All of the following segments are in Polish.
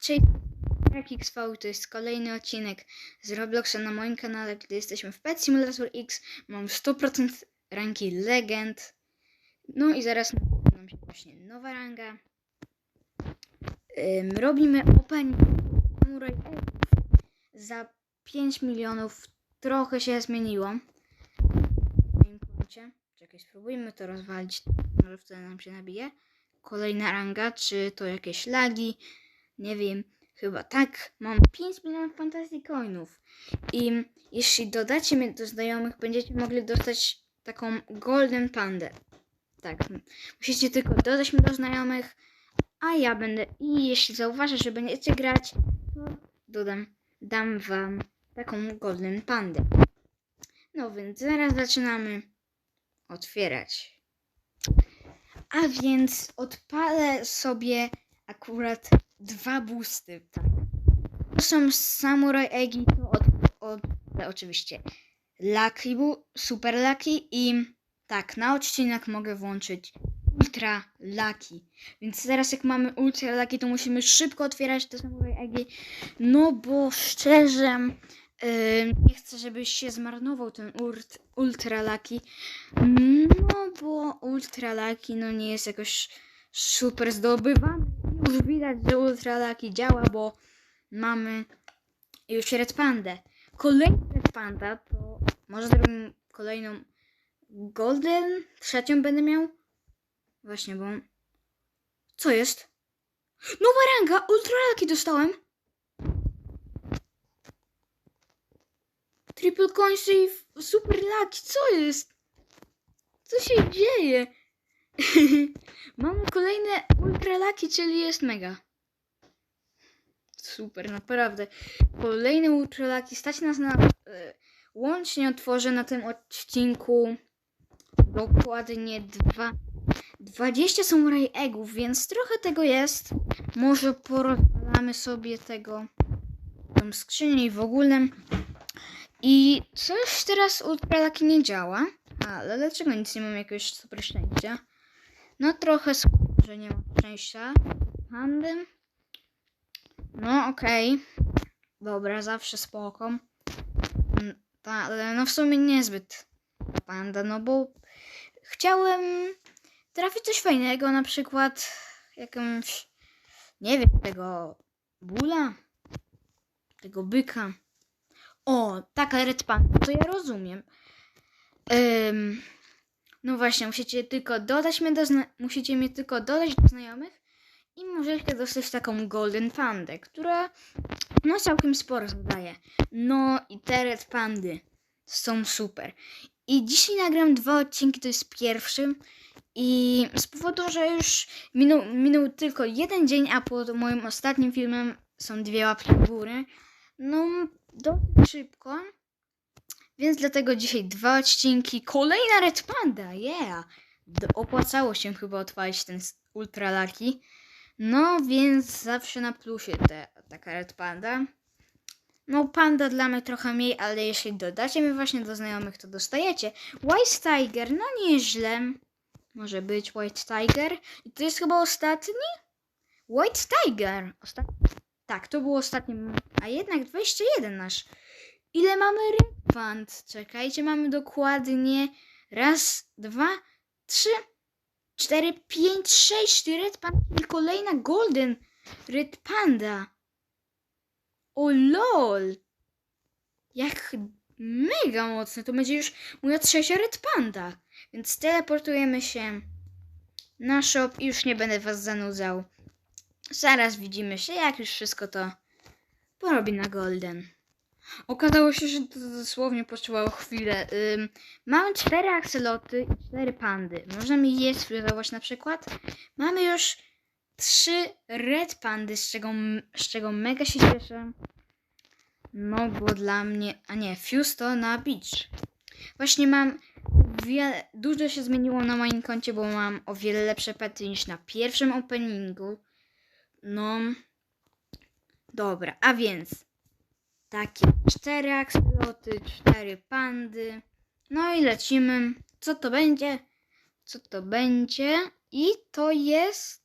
Cześć, XV to jest kolejny odcinek z Robloxa na moim kanale, gdy jesteśmy w Pet Simulator X. Mam 100% ranki Legend. No i zaraz nam się właśnie nowa ranga. Robimy opening Samurai. Za 5 milionów trochę się zmieniło. W moim koncie. Czekaj, spróbujmy to rozwalić. Może wtedy nam się nabije. Kolejna ranga, czy to jakieś lagi? Nie wiem, chyba tak. Mam 5 milionów fantasy coinów. I jeśli dodacie mnie do znajomych, będziecie mogli dostać taką golden pandę. Tak. Musicie tylko dodać mnie do znajomych, a ja będę. I jeśli zauważę, że będziecie grać, to dodam, dam wam taką golden pandę. No więc zaraz zaczynamy otwierać. A więc odpalę sobie akurat dwa boosty. Tak. To są Samurai Eggi, to od, od oczywiście Lucky, Super Lucky i tak, na odcinek mogę włączyć Ultra Lucky. Więc teraz jak mamy Ultra Lucky, to musimy szybko otwierać te Samurai Eggi, no bo szczerze yy, nie chcę, żebyś się zmarnował ten urt, Ultra Lucky. No bo Ultra Lucky no nie jest jakoś super zdobywany. Już widać, że Ultra Lucky działa, bo mamy już Red Pandę. Kolejny Red Panda to może zrobimy kolejną Golden? Trzecią będę miał? Właśnie, bo... Co jest? Nowa ranga! Ultra Lucky dostałem! Triple Coins i Super Lucky, co jest? Co się dzieje? Mamy kolejne Ultra Lucky, czyli jest mega. Super, naprawdę. Kolejny Ultra Lucky. Stać nas na... E, łącznie otworzę na tym odcinku dokładnie dwa... 20 samurai eggów, więc trochę tego jest. Może porozwalamy sobie tego tą skrzynię i w ogóle. I coś teraz Ultra Lucky nie działa. Ale dlaczego nic nie mam jakiegoś super szczęścia? No trochę słabo, że nie mam szczęścia. Handem. No okej. Dobra, zawsze spoko. Mm, Ta, no w sumie niezbyt panda, no bo chciałem trafić coś fajnego, na przykład jakąś, nie wiem, tego bula, tego byka. O, taka red panda, to ja rozumiem. Ym, no właśnie, musicie tylko dodać mnie do musicie mnie tylko dodać do znajomych i możecie dostać taką golden pandę, która no całkiem sporo zadaje. No i te red pandy są super. I dzisiaj nagram dwa odcinki, to jest pierwszy. I z powodu, że już minął, minął tylko jeden dzień, a pod moim ostatnim filmem są dwie łapki w no dosyć szybko. Więc dlatego dzisiaj dwa odcinki. Kolejna Red Panda, yeah! Opłacało się chyba odpalić ten Ultra Lucky. No więc zawsze na plusie te, taka Red Panda. No panda dla mnie trochę mniej, ale jeśli dodacie mnie właśnie do znajomych, to dostajecie. White Tiger, no nieźle. Może być White Tiger. I to jest chyba ostatni? White Tiger. Osta- tak, to był ostatni. A jednak 21 nasz. Ile mamy Red Pand? Czekajcie, mamy dokładnie raz, dwa, trzy, cztery, pięć, sześć Red Pand i kolejna Golden Red Panda. O lol! Jak mega mocne. To będzie już moja trzecia Red Panda. Więc teleportujemy się na shop i już nie będę was zanudzał. Zaraz widzimy się, jak już wszystko to porobi na Golden. Okazało się, że to dosłownie potrzebowało chwilę. Ym, mamy cztery akseloty i cztery pandy. Możemy je sfrizować na przykład. Mamy już trzy red pandy, z czego, z czego mega się cieszę. No, bo dla mnie. A nie, Fuse to na beach. Właśnie mam. Wiele, dużo się zmieniło na moim koncie, bo mam o wiele lepsze pety niż na pierwszym openingu. No. Dobra, a więc. Takie cztery akseloty, cztery pandy. No i lecimy. Co to będzie? Co to będzie? I to jest.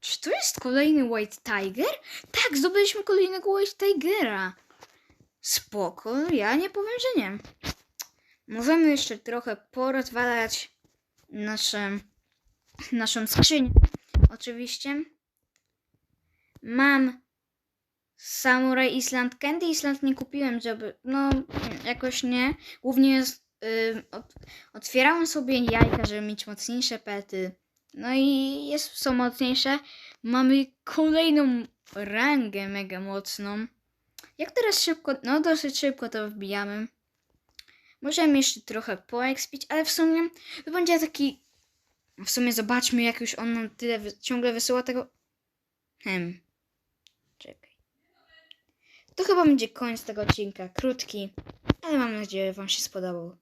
cz- to jest kolejny White Tiger? Tak, zdobyliśmy kolejnego White Tigera. Spoko, ja nie powiem, że nie. Możemy jeszcze trochę porozwalać nasze, naszą skrzynię. Oczywiście. Mam Samurai Island. Candy Island nie kupiłem, żeby. No, jakoś nie. Głównie jest, y, ot, otwierałem sobie jajka, żeby mieć mocniejsze pety. No i jest, są mocniejsze. Mamy kolejną rangę mega mocną. Jak teraz szybko, no dosyć szybko to wbijamy. Możemy jeszcze trochę poekspić, ale w sumie to będzie taki. W sumie zobaczmy, jak już on nam tyle wy- ciągle wysyła tego. Hem. To chyba będzie koniec tego odcinka. Krótki, ale mam nadzieję, że Wam się spodobał.